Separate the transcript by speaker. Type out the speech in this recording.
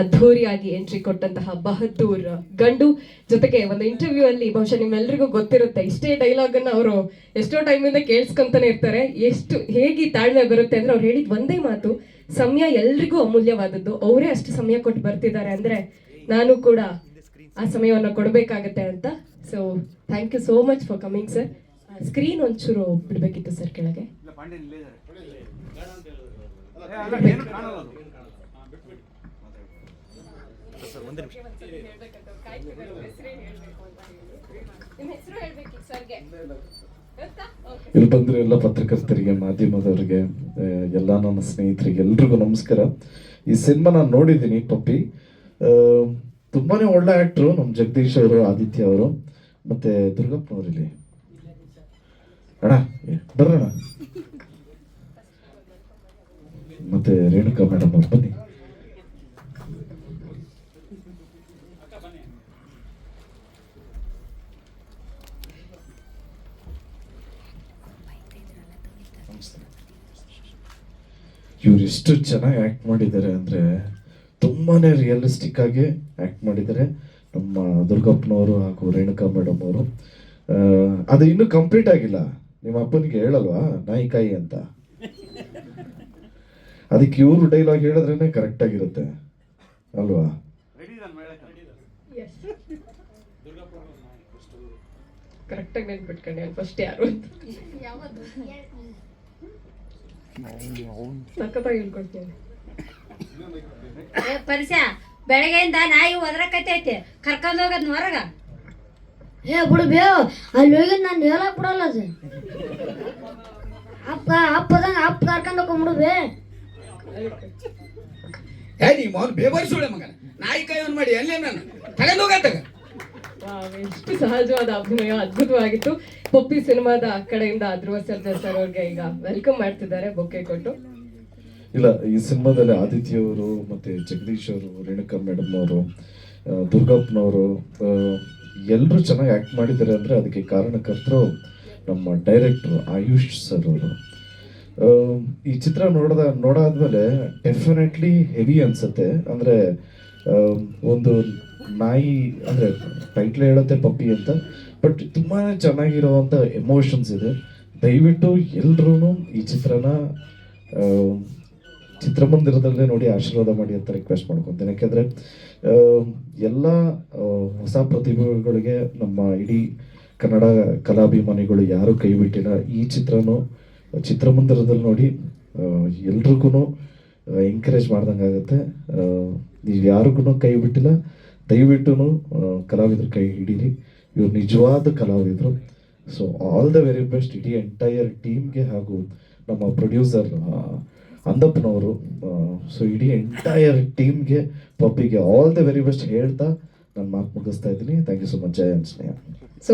Speaker 1: ಅದ್ಧೂರಿಯಾಗಿ ಎಂಟ್ರಿ ಕೊಟ್ಟಂತಹ ಬಹದ್ದೂರ್ ಗಂಡು. ಜೊತೆಗೆ ಒಂದು ಇಂಟರ್ವ್ಯೂ ಅಲ್ಲಿ ಬಹುಶಃ ನಿಮ್ಮೆಲ್ಲರಿಗೂ ಗೊತ್ತಿರುತ್ತೆ ಇಷ್ಟೇ ಡೈಲಾಗ್ ಅನ್ನ ಅವರು ಎಷ್ಟೋ ಟೈಮಿಂದ ಕೇಳಿಸ್ಕೊಂತಾನೆ ಇರ್ತಾರೆ. ಎಷ್ಟು ಹೇಗೆ ತಾಳ್ಮೆ ಬರುತ್ತೆ ಅಂದ್ರೆ ಅವ್ರು ಹೇಳಿದ ಒಂದೇ ಮಾತು ಸಮಯ ಎಲ್ರಿಗೂ ಅಮೂಲ್ಯವಾದದ್ದು. ಅವರೇ ಅಷ್ಟು ಸಮಯ ಕೊಟ್ಟು ಬರ್ತಿದ್ದಾರೆ ಅಂದ್ರೆ ನಾನು ಕೂಡ ಆ ಸಮಯವನ್ನು ಕೊಡಬೇಕಾಗತ್ತೆ ಅಂತ. So thank you so much for coming sir screen ಒಂಚೂರು ಬಿಡಬೇಕಿತ್ತು ಸರ್ ಕೆಳಗೆ.
Speaker 2: ಇಲ್ಲ ಒಂದು ನಿಮಿಷ.
Speaker 3: ಇಲ್ಲಿ ಬಂದಿರೋ ಎಲ್ಲ ಪತ್ರಕರ್ತರಿಗೆ, ಮಾಧ್ಯಮದವರಿಗೆ ಎಲ್ಲ ನನ್ನ ಸ್ನೇಹಿತರಿಗೆ ಎಲ್ರಿಗೂ ನಮಸ್ಕಾರ. ಈ ಸಿನಿಮಾ ನಾನು ನೋಡಿದ್ದೀನಿ, ಪಪ್ಪಿ. ತುಂಬಾನೇ ಒಳ್ಳೆ ಆಕ್ಟ್ರು ನಮ್ಮ ಜಗದೀಶ್ ಅವರು, ಆದಿತ್ಯ ಅವರು, ಮತ್ತೆ ದುರ್ಗಪ್ಪ ಇಲ್ಲಿ ಅಣ್ಣ ಬರ್ರಣ್ಣ. ಮತ್ತೆ ರೇಣುಕಾ ಮೇಡಮ್ ಅವ್ರು, ಬನ್ನಿ. ಇವ್ರು ಎಷ್ಟು ಚೆನ್ನಾಗಿ ಆಕ್ಟ್ ಮಾಡಿದ್ದಾರೆ ಅಂದ್ರೆ ತುಂಬಾನೇ ರಿಯಲಿಸ್ಟಿಕ್ ಆಗಿ ಆಕ್ಟ್ ಮಾಡಿದ್ದಾರೆ. ನಮ್ಮ ದುರ್ಗಪ್ಪನವರು ಹಾಗೂ ರೇಣುಕಾ ಮೇಡಮ್ ಅವರು. ಅದು ಇನ್ನೂ ಕಂಪ್ಲೀಟ್ ಆಗಿಲ್ಲ. ನಿಮ್ಮ ಅಪ್ಪನಿಗೆ ಹೇಳಲ್ವಾ? ನಾಯಿಕಾಯಿ ಅಂತ. ಅದಕ್ಕೆ ಇವರು ಡೈಲಾಗ್ ಹೇಳಿದ್ರೇ ಕರೆಕ್ಟ್ ಆಗಿರುತ್ತೆ. ಅಲ್ವಾ?
Speaker 1: ಕರೆಕ್ಟಾಗಿ ನೆನ್ಪಿಟ್ಕೊಂಡೆ ಫಸ್ಟ್ ಯಾರು ಅಂತ ಸಖತ್ತಾಗಿ ಹೇಳ್ಕೊಡ್ತೀನಿ
Speaker 4: ಏ ಪರಿಸ ಬೆಳಗ್ಗೆಯಿಂದ ನಾಯಿ ಒದ್ರಕತೈತಿ ಕರ್ಕೊಂಡ್ ಹೋಗದ್ ಹೊರಗ.
Speaker 5: ಏ ಬಿಡು ಬೇ ಅಲ್ಲಿ ಹೋಗಿ ನಾನು ಹೇಳಕ್ ಬಿಡಲ್ಲ ಅದು. ಅಪ್ಪ ಅಪ್ಪದಂಗ ಅಪ್ಪ ಕರ್ಕೊಂಡ್ ಹೋಗ್ಬಿಡು ಬೇ.
Speaker 6: ಏ ನೀ ಮೌನ್ ಬೇಬರ್ ಸುಳೆ ಮಗನ. ನಾಯಿ ಕೈ ಮಾಡಿ ಎಲ್ಲೇ ನಾನು ತಗೊಂಡ್ ಹೋಗತ್ತಾಗ
Speaker 1: ವಾವ್, ಎಷ್ಟು ಸಹಜವಾದ ಅಭಿನಯ ಅದ್ಭುತವಾಗಿತ್ತು. ಪಪ್ಪಿ ಸಿನಿಮಾದ ಕಡೆಯಿಂದ ಧ್ರುವ ಸರ್ಜಾ ಸರ್ ಅವ್ರಿಗೆ ಈಗ ವೆಲ್ಕಮ್ ಮಾಡ್ತಿದ್ದಾರೆ, ಬೊಕ್ಕೆ ಕೊಟ್ಟು.
Speaker 3: ಇಲ್ಲ, ಈ ಸಿನಿಮಾದಲ್ಲಿ ಆದಿತ್ಯ ಅವರು ಮತ್ತೆ ಜಗದೀಶ್ ಅವರು, ರೇಣುಕಾ ಮೇಡಮ್ ಅವರು ದುರ್ಗಪ್ಪನವರು ಎಲ್ಲರೂ ಚೆನ್ನಾಗಿ ಆ್ಯಕ್ಟ್ ಮಾಡಿದ್ದಾರೆ ಅಂದರೆ ಅದಕ್ಕೆ ಕಾರಣಕರ್ತರು ನಮ್ಮ ಡೈರೆಕ್ಟರ್ ಆಯುಷ್ ಸರ್ ಅವರು. ಈ ಚಿತ್ರ ನೋಡಿದ, ನೋಡಾದ್ಮೇಲೆ ಡೆಫಿನೆಟ್ಲಿ ಹೆವಿ ಅನ್ಸುತ್ತೆ. ಅಂದರೆ ಒಂದು ನಾಯಿ ಅಂದ್ರೆ ಟೈಟ್ಲ್ ಹೇಳುತ್ತೆ ಪಪ್ಪಿ ಅಂತ ಬಟ್ ತುಂಬಾ ಚೆನ್ನಾಗಿರುವಂತ ಎಮೋಷನ್ಸ್ ಇದೆ. ದಯವಿಟ್ಟು ಎಲ್ರೂ ಈ ಚಿತ್ರನ ಚಿತ್ರಮಂದಿರದಲ್ಲೇ ನೋಡಿ ಆಶೀರ್ವಾದ ಮಾಡಿ ಅಂತ ರಿಕ್ವೆಸ್ಟ್ ಮಾಡ್ಕೊತೇನೆ. ಯಾಕೆಂದ್ರೆ ಎಲ್ಲ ಹೊಸ ಪ್ರತಿಭೆಗಳಿಗೆ ನಮ್ಮ ಇಡೀ ಕನ್ನಡ ಕಲಾಭಿಮಾನಿಗಳು ಯಾರು ಕೈ ಬಿಟ್ಟಿಲ್ಲ, ಈ ಚಿತ್ರನು ಚಿತ್ರಮಂದಿರದಲ್ಲಿ ನೋಡಿ ಎಲ್ರಿಗೂ ಎಂಕರೇಜ್ ಮಾಡ್ದಂಗಾಗತ್ತೆ. ನೀವು ಯಾರಿಗೂ ಕೈ ಬಿಟ್ಟಿಲ್ಲ ದಯವಿಟ್ಟು ಕಲಾವಿದ್ರ ಕೈ ಹಿಡೀರಿ. ಇವ್ರು ನಿಜವಾದ ಕಲಾವಿದರು. So all the very best ಇಡೀ ಎಂಟೈರ್ ಟೀಮ್ಗೆ ಹಾಗೂ ನಮ್ಮ ಪ್ರೊಡ್ಯೂಸರ್ ಅಂದಪ್ಪನವರು ಸೊ ಇಡೀ ಎಂಟೈರ್ ಟೀಮ್ಗೆ ಪಬ್ಬಿಗೆ ಆಲ್ ದ ವೆರಿ ಬೆಸ್ಟ್ ಹೇಳ್ತಾ, ನಾನು ಮಾತು ಮುಗಿಸ್ತಾ ಇದ್ದೀನಿ. Thank you so much Jaya Anjaneya Sneha
Speaker 1: so